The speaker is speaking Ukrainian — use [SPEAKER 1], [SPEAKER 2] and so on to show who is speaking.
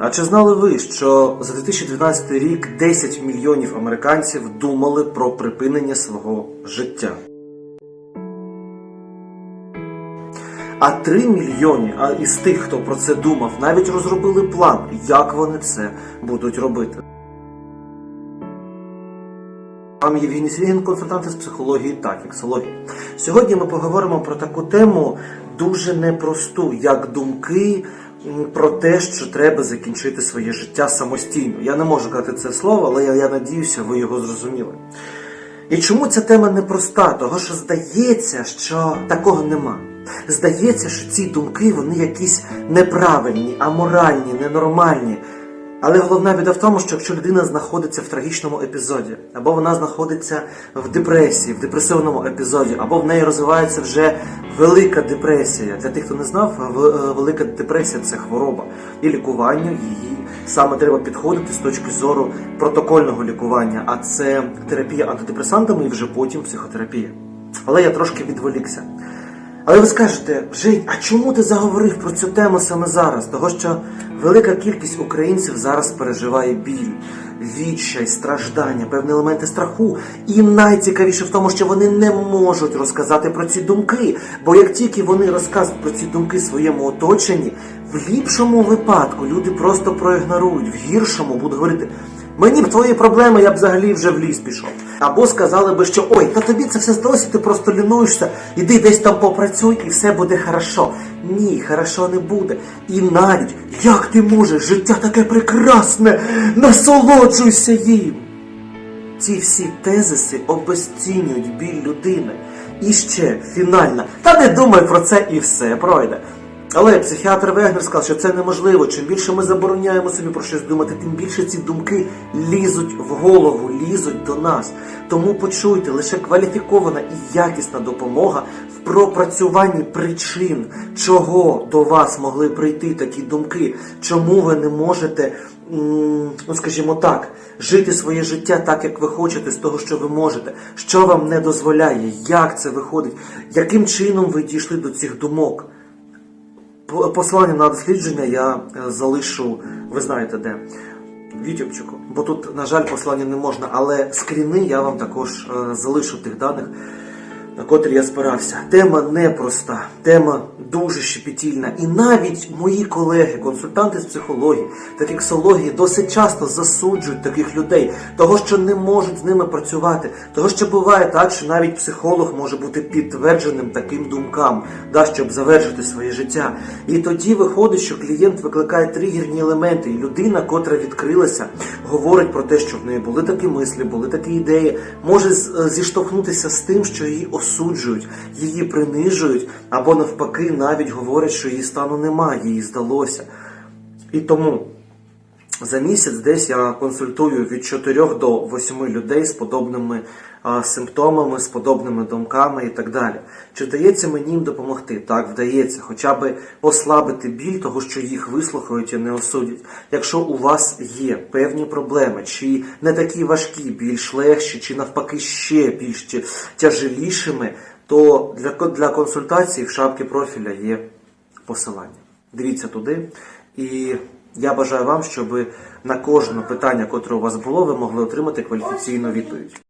[SPEAKER 1] А чи знали ви, що за 2012 рік 10 мільйонів американців думали про припинення свого життя? А 3 мільйони із тих, хто про це думав, навіть розробили план, як вони це будуть робити. З вами Євгеній Сергін, консультант із психології та фіксології. Сьогодні ми поговоримо про таку тему дуже непросту, як думки про те, що треба закінчити своє життя самостійно. Я не можу казати це слово, але я, я надіюся, ви його зрозуміли. І чому ця тема непроста? Того, що здається, що такого нема. Здається, що ці думки вони якісь неправильні, аморальні, ненормальні. Але головна біда в тому, що якщо людина знаходиться в трагічному епізоді, або вона знаходиться в депресії, в депресивному епізоді, або в неї розвивається вже велика депресія. Для тих, хто не знав, е, велика депресія це хвороба. І лікуванню її саме треба підходити з точки зору протокольного лікування, а це терапія антидепресантами і вже потім психотерапія. Але я трошки відволікся. Але ви скажете, Жень, а чому ти заговорив про цю тему саме зараз? Того, що велика кількість українців зараз переживає біль, відчай, страждання, певні елементи страху. І найцікавіше в тому, що вони не можуть розказати про ці думки. Бо як тільки вони розказують про ці думки своєму оточенні, в ліпшому випадку люди просто проігнорують, в гіршому будуть говорити. Мені б твої проблеми, я б взагалі вже в ліс пішов. Або сказали би, що ой, та тобі це все здалося, ти просто лінуєшся, іди десь там попрацюй і все буде хорошо. Ні, хорошо не буде. І навіть як ти можеш, життя таке прекрасне, насолоджуйся їм. Ці всі тезиси обезцінюють біль людини. І ще фінальна. Та не думай про це і все пройде. Але психіатр Вегнер сказав, що це неможливо. Чим більше ми забороняємо собі про щось думати, тим більше ці думки лізуть в голову, лізуть до нас. Тому почуйте, лише кваліфікована і якісна допомога в пропрацюванні причин, чого до вас могли прийти такі думки, чому ви не можете, ну скажімо так, жити своє життя так, як ви хочете, з того, що ви можете, що вам не дозволяє, як це виходить, яким чином ви дійшли до цих думок. По- Посилання на дослідження я е, залишу, ви знаєте де, в Ютубчику. Бо тут, на жаль, посилання не можна, але скріни я вам також е, залишу тих даних, на котрі я спирався. Тема непроста, тема дуже щепетільна. І навіть мої колеги, консультанти з психології та фіксології, досить часто засуджують таких людей, того, що не можуть з ними працювати, того, що буває так, що навіть психолог може бути підтвердженим таким думкам, да, щоб завершити своє життя. І тоді виходить, що клієнт викликає тригерні елементи, і людина, котра відкрилася, говорить про те, що в неї були такі мислі, були такі ідеї, може е, зіштовхнутися з тим, що її осуджують, її принижують, або навпаки, навіть говорять, що її стану немає, їй здалося. І тому за місяць десь я консультую від 4 до 8 людей з подобними а, симптомами, з подобними думками і так далі. Чи вдається мені їм допомогти? Так, вдається, хоча би послабити біль того, що їх вислухають і не осудять. Якщо у вас є певні проблеми, чи не такі важкі, більш легші, чи навпаки ще більш тяжелішими, то для, для консультації в шапці профіля є посилання. Дивіться туди. І я бажаю вам, щоб на кожне питання, котре у вас було, ви могли отримати кваліфіційну відповідь.